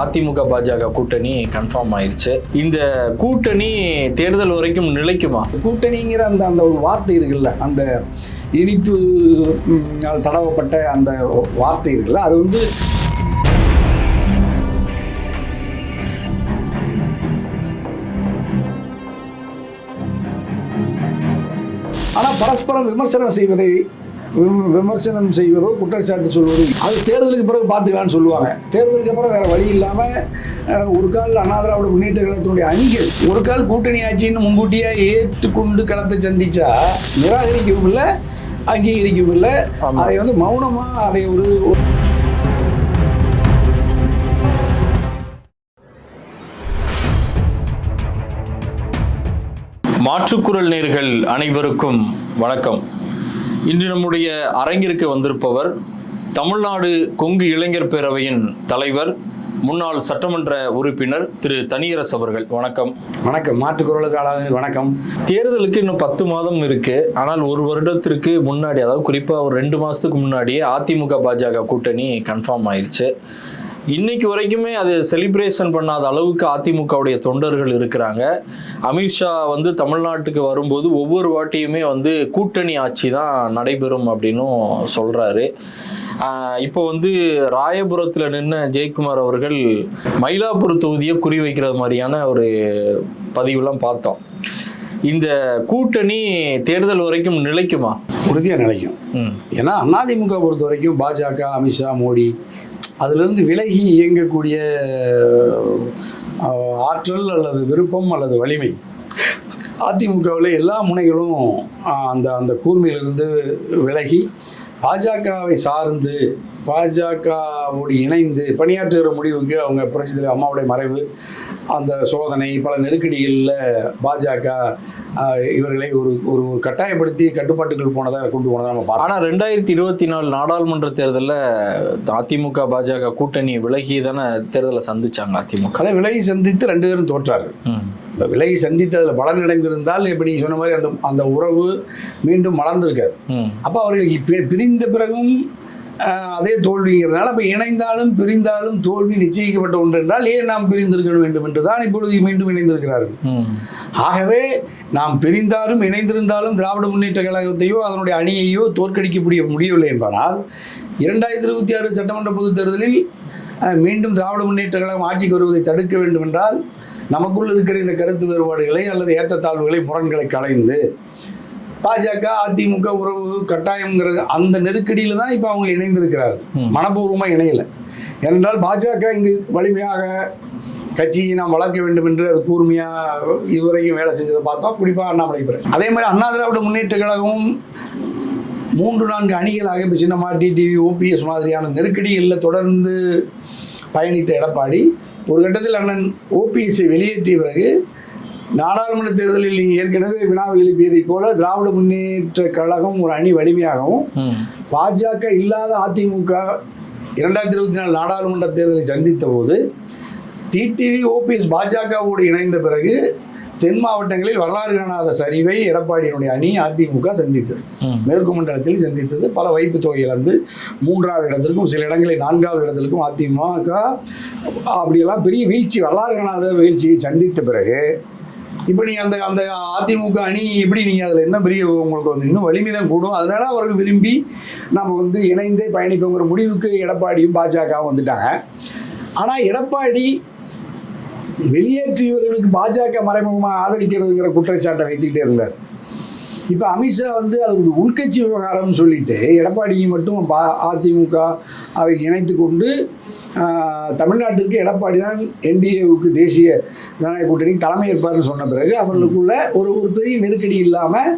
அதிமுக பாஜக கூட்டணி கன்ஃபார்ம் ஆயிருச்சு. இந்த கூட்டணி தேர்தல் வரைக்கும் நிலைக்குமா? கூட்டணிங்கிற அந்த அந்த ஒரு வார்த்தை இருக்குல்ல அந்த இனிப்பு தடவப்பட்ட அந்த வார்த்தை இருக்குல்ல அது வந்து ஆனால் பரஸ்பரம் விமர்சனம் செய்வதை விமர்சனம் செய்வதோ குற்றச்சாட்டு சொல்வதோ அது தேர்தலுக்கு பிறகு பார்த்துக்கலாம்னு சொல்லுவாங்க. தேர்தலுக்கு அப்புறம் வேற வழி இல்லாமல் ஒரு கால் அண்ணா திராவிட முன்னேற்ற கழகத்தினுடைய அணிகள் ஒரு கால் கூட்டணி ஆட்சின்னு முன்கூட்டியே ஏற்றுக்கொண்டு களத்தை சந்திச்சா நிராகரிக்கவும் இல்லை அங்கீகரிக்கவும் இல்லை. அதை வந்து மௌனமாக அதை ஒரு ஒரு மாற்றுக்குரல் நேர்கள் அனைவருக்கும் வணக்கம். இன்று நம்முடைய அரங்கிற்கு வந்திருப்பவர் தமிழ்நாடு கொங்கு இளைஞர் பேரவையின் தலைவர் முன்னாள் சட்டமன்ற உறுப்பினர் திரு தனியரசு அவர்கள். வணக்கம். வணக்கம். மாற்றுக்குரலுக்கு ஆளாவது வணக்கம். தேர்தலுக்கு இன்னும் பத்து மாதம் இருக்கு. ஆனால் ஒரு வருடத்திற்கு முன்னாடி அதாவது குறிப்பாக ஒரு ரெண்டு மாசத்துக்கு முன்னாடியே அதிமுக பாஜக கூட்டணி கன்ஃபார்ம் ஆயிருச்சு. இன்னைக்கு வரைக்குமே அது செலிப்ரேஷன் பண்ணாத அளவுக்கு அதிமுகவுடைய தொண்டர்கள் இருக்கிறாங்க. அமித்ஷா வந்து தமிழ்நாட்டுக்கு வரும்போது ஒவ்வொரு வாட்டியுமே வந்து கூட்டணி ஆட்சி தான் நடைபெறும் அப்படின்னும் சொல்றாரு. ஆஹ் இப்போ வந்து ராயபுரத்தில் நின்ன ஜெயக்குமார் அவர்கள் மயிலாப்பூர் தொகுதியை குறி வைக்கிறது மாதிரியான ஒரு பதிவுலாம் பார்த்தோம். இந்த கூட்டணி தேர்தல் வரைக்கும் நிலைக்குமா? உறுதியாக நிலைக்கும். ஏன்னா அதிமுக பொறுத்த வரைக்கும் பாஜக அமித்ஷா மோடி அதிலிருந்து விலகி இயங்கக்கூடிய ஆற்றல் அல்லது விருப்பம் அல்லது வலிமை அதிமுகவில் எல்லா முனைகளும் அந்த அந்த கூர்மையிலிருந்து விலகி பாஜகவை சார்ந்து பாஜகவோடு இணைந்து பணியாற்றுகிற முடிவுக்கு அவங்க புரட்சி அம்மாவுடைய மறைவு அந்த சோதனை பல நெருக்கடிகளில் பாஜக இவர்களை ஒரு ஒரு ஒரு கட்டாயப்படுத்தி கட்டுப்பாட்டுக்குள் போனதாக கொண்டு போனதை நம்ம பார்த்தோம். ஆனா ரெண்டாயிரத்தி இருபத்தி நாலு நாடாளுமன்ற தேர்தலில் அதிமுக பாஜக கூட்டணி விலகி தானே தேர்தலை சந்திச்சாங்க அதிமுக. அதை விலகி சந்தித்து ரெண்டு பேரும் தோற்றாரு. இப்போ விலகி சந்தித்து அதில் பலன் அடைந்திருந்தால் இப்போ நீங்கள் சொன்ன மாதிரி அந்த அந்த உறவு மீண்டும் மலர்ந்திருக்காது. அப்போ அவர்கள் பிரிந்த பிறகும் அதே தோல்விங்கிறதுனால அப்போ இணைந்தாலும் பிரிந்தாலும் தோல்வி நிச்சயிக்கப்பட்ட ஒன்று என்றால் ஏன் நாம் பிரிந்திருக்க வேண்டும் என்று தான் இப்பொழுது மீண்டும் இணைந்திருக்கிறார்கள். ஆகவே நாம் பிரிந்தாலும் இணைந்திருந்தாலும் திராவிட முன்னேற்ற கழகத்தையோ அதனுடைய அணியையோ தோற்கடிக்க முடிய முடியவில்லை என்பதனால் இரண்டாயிரத்தி இருபத்தி ஆறு சட்டமன்ற பொதுத் தேர்தலில் மீண்டும் திராவிட முன்னேற்ற கழகம் ஆட்சிக்கு வருவதை தடுக்க வேண்டும் என்றால் நமக்குள் இருக்கிற இந்த கருத்து வேறுபாடுகளை அல்லது ஏற்றத்தாழ்வுகளை முரண்களை களைந்து பாஜக அதிமுக உறவு கட்டாயம்ங்கிறது அந்த நெருக்கடியில் தான் இப்போ அவங்க இணைந்திருக்கிறார்கள் ம். மனப்பூர்வமாக இணையலை. ஏனென்றால் பாஜக இங்கு வலிமையாக கட்சியை நாம் வளர்க்க வேண்டும் என்று அது கூர்மையாக இதுவரைக்கும் வேலை செஞ்சதை பார்த்தோம். குறிப்பாக அண்ணாமலை பிறகு அதே மாதிரி அண்ணா திராவிட முன்னேற்ற கழகமும் மூன்று நான்கு அணிகளாக இப்போ சின்னமா டிடிவி ஓபிஎஸ் மாதிரியான நெருக்கடிகளில் தொடர்ந்து பயணித்த எடப்பாடி ஒரு கட்டத்தில் அண்ணன் ஓபிஎஸ்ஸை வெளியேற்றிய பிறகு நாடாளுமன்ற தேர்தலில் நீங்கள் ஏற்கனவே வினாவில் எழுப்பியதைப் போல திராவிட முன்னேற்ற கழகம் ஒரு அணி வலிமையாகவும் பாஜக இல்லாத அதிமுக இரண்டாயிரத்தி இருபத்தி நாலு நாடாளுமன்ற தேர்தலை சந்தித்த போது டிடிவி ஓபிஎஸ் பாஜகவோடு இணைந்த பிறகு தென் மாவட்டங்களில் வரலாறு காணாத சரிவை எடப்பாடியினுடைய அணி அதிமுக சந்தித்தது. மேற்கு மண்டலத்தில் சந்தித்தது. பல வைப்பு தொகை இழந்து மூன்றாவது இடத்திற்கும் சில இடங்களில் நான்காவது இடத்திற்கும் அதிமுக அப்படியெல்லாம் பெரிய வீழ்ச்சி வரலாறு காணாத வீழ்ச்சியை சந்தித்த பிறகு இப்போ நீங்கள் அந்த அந்த அதிமுக அணி எப்படி நீங்கள் அதில் என்ன பெரிய உங்களுக்கு வந்து இன்னும் வலிமை தான் கூடும். அதனால அவர்கள் விரும்பி நம்ம வந்து இணைந்தே பயணிப்போங்கிற முடிவுக்கு எடப்பாடியும் பாஜகவும் வந்துட்டாங்க. ஆனால் எடப்பாடி வெளியேற்றியவர்களுக்கு பாஜக மறைமுகமாக ஆதரிக்கிறதுங்கிற குற்றச்சாட்டை வைத்துக்கிட்டே இருந்தார். இப்போ அமித்ஷா வந்து அது ஒரு உள்கட்சி விவகாரம்னு சொல்லிட்டு எடப்பாடியை மட்டும் பா அதிமுக அவை இணைத்து கொண்டு தமிழ்நாட்டிற்கு எடப்பாடி தான் என்டிஏவுக்கு தேசிய ஜனநாயக கூட்டணி தலைமை ஏற்பார்னு சொன்ன பிறகு அவர்களுக்குள்ள ஒரு ஒரு பெரிய நெருக்கடி இல்லாமல்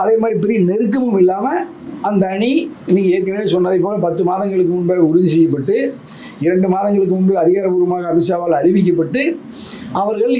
அதே மாதிரி பெரிய நெருக்கமும் இல்லாமல் அந்த அணி நீங்கள் ஏற்கனவே சொன்னதை போல பத்து மாதங்களுக்கு முன்பாக உறுதி செய்யப்பட்டு இரண்டு மாதங்களுக்கு முன்பு அதிகாரபூர்வமாக அமித்ஷாவால் அறிவிக்கப்பட்டு அவர்கள்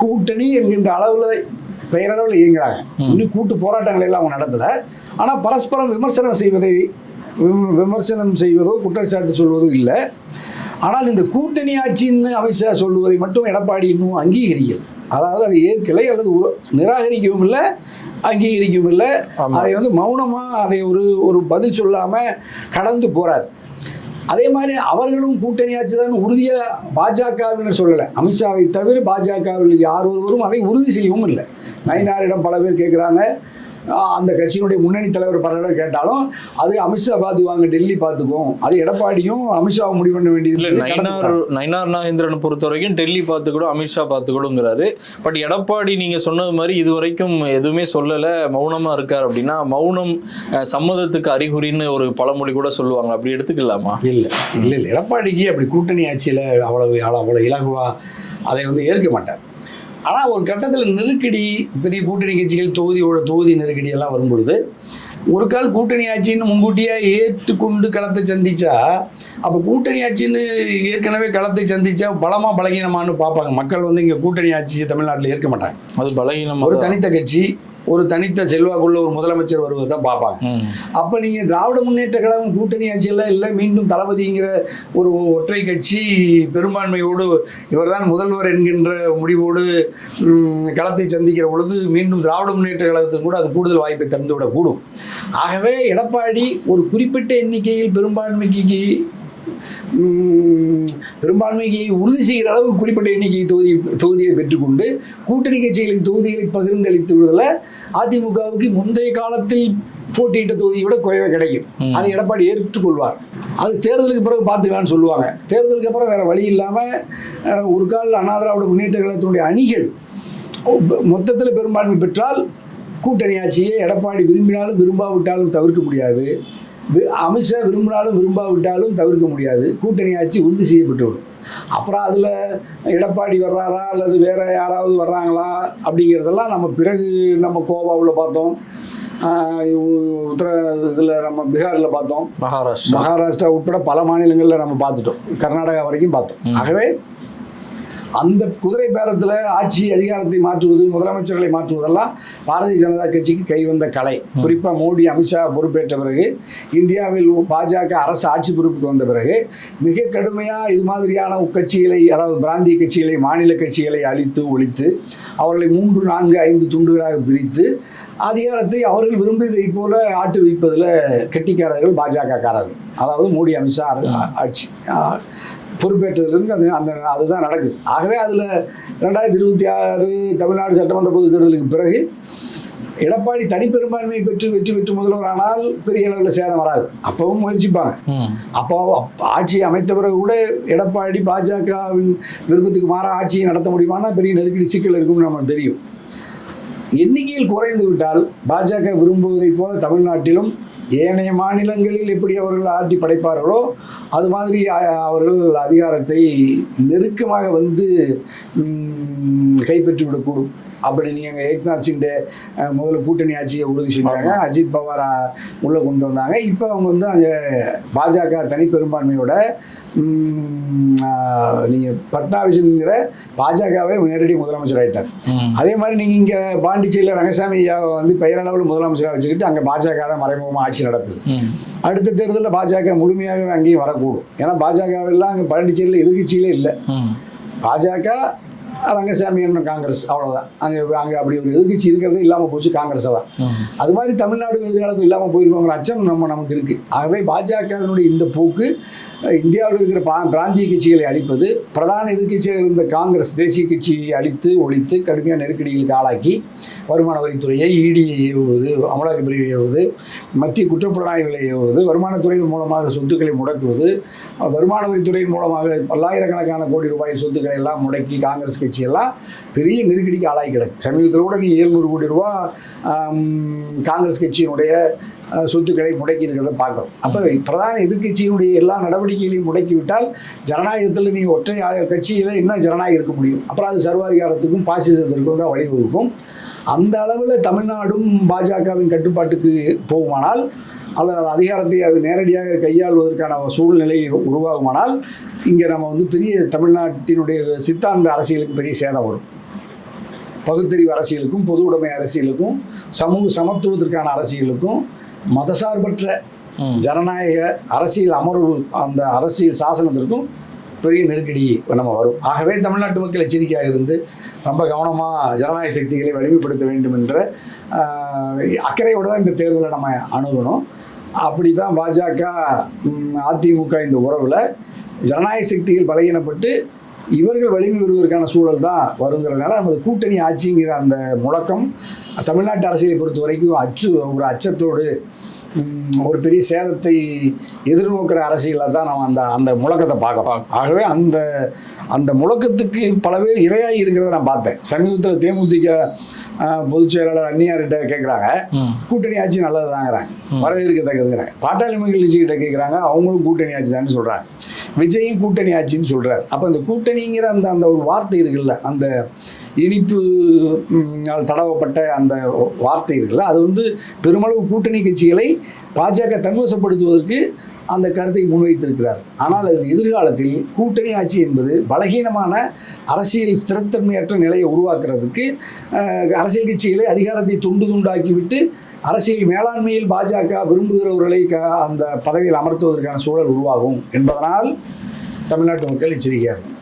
கூட்டணி என்கின்ற அளவில் பெயரளவில் இயங்குறாங்க ம். இன்னும் கூட்டு போராட்டங்களை எல்லாம் அவங்க நடத்தலை ஆனால் பரஸ்பரம் விமர்சனம் செய்வதை விமர்சனம் செய்வதோ குற்றச்சாட்டு சொல்வதோ இல்லை. ஆனால் இந்த கூட்டணி ஆட்சின்னு அமித்ஷா சொல்லுவதை மட்டும் எடப்பாடி இன்னும் அங்கீகரிக்கல. அதாவது அதை ஏற்கலை அல்லது நிராகரிக்கவும் இல்லை அங்கீகரிக்கவும் இல்லை. அதை வந்து மௌனமாக அதை ஒரு ஒரு பதில் சொல்லாமல் கடந்து போகிறார் அதே மாதிரி அவர்களும் கூட்டணி ஆட்சி தான் உறுதியாக பாஜகவினர் சொல்லலை. அமித்ஷாவை தவிர பாஜகவில் யார் ஒருவரும் அதை உறுதி செய்யவும் இல்லை. நயினாரிடம் பல பேர் கேட்குறாங்க அந்த கட்சியினுடைய முன்னணி தலைவர் பல பேர் கேட்டாலும் அது அமித்ஷா பார்த்துக்குவாங்க டெல்லி பார்த்துக்கும் அது எடப்பாடியும் அமித்ஷாவும் முடிவு பண்ண இல்ல வேண்டியது நயினார் நயினார் நாகேந்திரனை பொறுத்த வரைக்கும் டெல்லி பார்த்துக்கூடும் அமித்ஷா பார்த்துக்கூடுங்கிறாரு. பட் எடப்பாடி நீங்க சொன்னது மாதிரி இது வரைக்கும் எதுவுமே சொல்லல மௌனமா இருக்கார் அப்படின்னா மௌனம் சம்மதத்துக்கு அறிகுறின்னு ஒரு பழமொழி கூட சொல்லுவாங்க. அப்படி எடுத்துக்கலாமா? இல்லை இல்லை இல்லை. எடப்பாடிக்கு அப்படி கூட்டணி ஆட்சியில் அவ்வளவு அவ்வளோ இலகுவா அதை வந்து ஏற்க மாட்டார். ஆனால் ஒரு கட்டத்தில் நெருக்கடி பெரிய கூட்டணி கட்சிகள் தொகுதியோட தொகுதி நெருக்கடி எல்லாம் வரும்பொழுது ஒரு கால் கூட்டணி ஆட்சின்னு முன்கூட்டியே ஏற்றுக்கொண்டு களத்தை சந்திச்சா அப்போ கூட்டணி ஆட்சின்னு ஏற்கனவே களத்தை சந்திச்சா பலமா பலகீனமான்னு பார்ப்பாங்க. மக்கள் வந்து இங்கே கூட்டணி ஆட்சியை தமிழ்நாட்டில் ஏற்க மாட்டாங்க. அது பலகீனமா ஒரு தனித்த கட்சி ஒரு தனித்த செல்வாக்குள்ள ஒரு முதலமைச்சர் வருவதை தான் பார்ப்பாங்க. அப்போ நீங்கள் திராவிட முன்னேற்ற கழகம் கூட்டணி ஆட்சியெல்லாம் இல்லை மீண்டும் தளபதிங்கிற ஒரு ஒற்றை கட்சி பெரும்பான்மையோடு இவர்தான் முதல்வர் என்கின்ற முடிவோடு களத்தை சந்திக்கிற பொழுது மீண்டும் திராவிட முன்னேற்ற கழகத்துக்கு கூட அது கூடுதல் வாய்ப்பை தந்து விடக்கூடும் ஆகவே எடப்பாடி ஒரு குறிப்பிட்ட எண்ணிக்கையில் பெரும்பான்மைக்கு பெரும்பான்மைக்கு உறுதி செய்கிற அளவு குறிப்பிட்ட எண்ணிக்கை தொகுதி தொகுதியை பெற்றுக்கொண்டு கூட்டணி கட்சிகளுக்கு தொகுதிகளை பகிர்ந்தளித்து விடுதல அதிமுகவுக்கு முந்தைய காலத்தில் போட்டியிட்ட தொகுதியை விட குறைவாக கிடைக்கும். அதை எடப்பாடி ஏற்றுக்கொள்வார். அது தேர்தலுக்கு பிறகு பார்த்துக்கலாம்னு சொல்லுவாங்க. தேர்தலுக்கு அப்புறம் வேற வழி இல்லாமல் ஒரு கால் அண்ணா திராவிட முன்னேற்ற கழகத்தினுடைய அணிகள் மொத்தத்தில் பெரும்பான்மை பெற்றால் கூட்டணி ஆட்சியை எடப்பாடி விரும்பினாலும் விரும்பாவிட்டாலும் தவிர்க்க முடியாது. அமித்ஷா விரும்பினாலும் விரும்பாவிட்டாலும் தவிர்க்க முடியாது. கூட்டணி ஆட்சி உறுதி செய்யப்பட்டுவிடும். அப்புறம் அதில் எடப்பாடி வர்றாரா அல்லது வேற யாராவது வர்றாங்களா அப்படிங்கிறதெல்லாம் நம்ம பிறகு நம்ம கோவாவில் பார்த்தோம். உத்தர இதில் நம்ம பீகாரில் பார்த்தோம். மகாராஷ்டிரா. மகாராஷ்டிரா உட்பட பல மாநிலங்களில் நம்ம பார்த்துட்டோம். கர்நாடகா வரைக்கும் பார்த்தோம். ஆகவே அந்த குதிரை பேரத்தில் ஆட்சி அதிகாரத்தை மாற்றுவது முதலமைச்சர்களை மாற்றுவதெல்லாம் பாரதிய ஜனதா கட்சிக்கு கைவந்த கலை. குறிப்பாக மோடி அமித்ஷா பொறுப்பேற்ற பிறகு இந்தியாவில் பாஜக அரசு ஆட்சி பொறுப்புக்கு வந்த பிறகு மிக கடுமையாக இது மாதிரியான கட்சிகளை அதாவது பிராந்திய கட்சிகளை மாநில கட்சிகளை அழித்து ஒழித்து அவர்களை மூன்று நான்கு ஐந்து துண்டுகளாக பிரித்து அதிகாரத்தை அவர்கள் விரும்பியதை போல ஆட்டு வைப்பதில் கெட்டிக்காரர்கள் பாஜக காரர்கள் அதாவது மோடி அமித்ஷா ஆட்சி. பொறுப்பேற்றதிலிருந்து அது அந்த அதுதான் நடக்குது. ஆகவே அதில் ரெண்டாயிரத்தி இருபத்தி ஆறு தமிழ்நாடு சட்டமன்ற பொதுத் தேர்தலுக்கு பிறகு எடப்பாடி தனிப்பெரும்பான்மை பெற்று வெற்றி பெற்று முதல்வரானால் பெரிய அளவில் சேதம் வராது. அப்பவும் முயற்சிப்பாங்க. அப்போ அப்- ஆட்சி அமைத்த பிறகு கூட எடப்பாடி பாஜகவின் விருப்பத்துக்கு மாற ஆட்சியை நடத்த முடியுமானா பெரிய நெருக்கடி சிக்கல் இருக்கும்னு நமக்கு தெரியும். எண்ணிக்கையில் குறைந்து விட்டால் பாஜக விரும்புவதைப் போல தமிழ்நாட்டிலும் ஏனைய மாநிலங்களில் எப்படி அவர்கள் ஆட்சி படைப்பார்களோ அது மாதிரி அவர்கள் அதிகாரத்தை நெருக்கமாக வந்து கைப்பற்றிவிடக்கூடும். அப்படி நீங்கள் ஏக்நாத் சிண்டே முதல்ல கூட்டணி ஆட்சியை உறுதி செஞ்சாங்க. அஜித் பவார் உள்ளே கொண்டு வந்தாங்க. இப்போ அவங்க வந்து அங்கே பாஜக தனிப்பெரும்பான்மையோட நீங்கள் பட்னாவிஸ்ங்கிற பாஜகவே நேரடி முதலமைச்சர் ஆயிட்டார். ம். அதே மாதிரி நீங்கள் இங்கே பாண்டிச்சேரியில் ரங்கசாமி வந்து பெயரளவில் முதலமைச்சராக வச்சுக்கிட்டு அங்கே பாஜக தான் மறைமுகமாக ஆட்சி நடத்துது. அடுத்த தேர்தலில் பாஜக முழுமையாகவே அங்கேயும் வரக்கூடும். ஏன்னா பாஜகவெல்லாம் அங்கே பாண்டிச்சேரியில் எதிர்க்கட்சியிலே இல்லை. பாஜக ரங்கசாமி என்ன காங்கிரஸ் அவ்வளோதான் அங்கே அங்கே அப்படி ஒரு எதிர்க்கட்சி இருக்கிறது இல்லாமல் போச்சு காங்கிரஸ் தான். அது மாதிரி தமிழ்நாடு எதிர்காலத்தில் இல்லாமல் போயிருக்கோங்கிற அச்சம் நம்ம நமக்கு இருக்குது ஆகவே பாஜகவினுடைய இந்த போக்கு இந்தியாவில் இருக்கிற பா பிராந்திய கட்சிகளை அழிப்பது பிரதான எதிர்க்கட்சியாக இருந்த காங்கிரஸ் தேசிய கட்சியை அழித்து ஒழித்து கடுமையான நெருக்கடிகளுக்கு ஆளாக்கி வருமான வரித்துறையை இடியை ஏவுவது அமலாக்க பிரிவை ஏவுவது மத்திய குற்றப்புலனாய்வுகளை ஏவுவது வருமானத்துறையின் மூலமாக சொத்துக்களை முடக்குவது வருமான வரித்துறையின் மூலமாக பல்லாயிரக்கணக்கான கோடி ரூபாய் சொத்துக்களை எல்லாம் முடக்கி காங்கிரஸ் கட்சியெல்லாம் பெரிய நெருக்கடிக்கு ஆளாகி கிடக்கு. சமீபத்தில் கூட நீ ஏழ்நூறு கோடி ரூபா காங்கிரஸ் கட்சியினுடைய சொத்துக்களை முடக்கி இருக்கிறத பார்க்குறோம். அப்போ பிரதான எதிர்க்கட்சியினுடைய எல்லா நடவடிக்கைகளையும் முடக்கிவிட்டால் ஜனநாயகத்தில் நீ ஒற்றை கட்சியில் என்ன ஜனநாயகம் இருக்க முடியும்? அப்புறம் அது சர்வாதிகாரத்துக்கும் பாசிசத்திற்கும் தான் வழிவகுக்கும். அந்த அளவில் தமிழ்நாடும் பாஜகவின் கட்டுப்பாட்டுக்கு போகுமானால் அல்லது அதிகாரத்தை அது நேரடியாக கையாள்வதற்கான சூழ்நிலை உருவாகுமானால் இங்கே நம்ம வந்து பெரிய தமிழ்நாட்டினுடைய சித்தாந்த அரசியலுக்கு பெரிய சேதம் வரும். பகுத்தறிவு அரசியலுக்கும் பொது உடைமை அரசியலுக்கும் சமூக சமத்துவத்திற்கான அரசியலுக்கும் மதசார்பற்ற. ஜனநாயக அரசியல் அமர்வு அந்த அரசியல் சாசனத்திற்கும் பெரிய நெருக்கடி நம்ம வரும் ஆகவே தமிழ்நாட்டு மக்கள் எச்சரிக்கையாக இருந்து ரொம்ப கவனமாக ஜனநாயக சக்திகளை வலிமைப்படுத்த வேண்டும் என்ற அக்கறையோடு தான் இந்த தேர்தலை நம்ம அணுகணும் அப்படி தான் பாஜக அதிமுக இந்த உறவில் ஜனநாயக சக்திகள் பலகீனப்பட்டு இவர்கள் வலிமை பெறுவதற்கான சூழல் தான் வருங்கிறதுனால நமது கூட்டணி ஆட்சிங்கிற அந்த முழக்கம் தமிழ்நாட்டு அரசியலை பொறுத்த வரைக்கும் அச்சு ஒரு அச்சத்தோடு ஒரு பெரிய சேதத்தை எதிர்நோக்கிற அரசியலில் தான் நம்ம அந்த அந்த முழக்கத்தை பார்க்கலாம் ஆகவே அந்த அந்த முழக்கத்துக்கு பல பேர் இரையாகி இருக்கிறத நான் பார்த்தேன். சமீபத்தில் தேமுதிக பொதுச் செயலாளர் அந்நியார்கிட்ட கேட்குறாங்க. கூட்டணி ஆட்சி நல்லது தாங்கிறாங்க. வரவேற்கத்தக்கதுங்கிறாங்க பாட்டாளி மக்கள் கட்சிகிட்ட கேட்குறாங்க அவங்களும் கூட்டணி ஆட்சி தான் சொல்கிறாங்க விஜயும் கூட்டணி ஆட்சின்னு சொல்கிறார் அப்போ அந்த கூட்டணிங்கிற அந்த அந்த ஒரு வார்த்தை இருக்குல்ல அந்த இனிப்பு தடவப்பட்ட அந்த வார்த்தை இருக்குல்ல அது வந்து பெருமளவு கூட்டணி கட்சிகளை பாஜக தன்வசப்படுத்துவதற்கு அந்த கருத்தை முன்வைத்திருக்கிறார். ஆனால் அது எதிர்காலத்தில் கூட்டணி ஆட்சி என்பது பலகீனமான அரசியல் ஸ்திரத்தன்மையற்ற நிலையை உருவாக்குறதுக்கு அரசியல் கட்சிகளை அதிகாரத்தை துண்டு துண்டாக்கிவிட்டு அரசியல் மேலாண்மையில் பாஜக விரும்புகிறவர்களை க அந்த பதவியில் அமர்த்துவதற்கான சூழல் உருவாகும் என்பதனால் தமிழ்நாட்டு மக்கள் எச்சரிக்கையாக இருக்கும்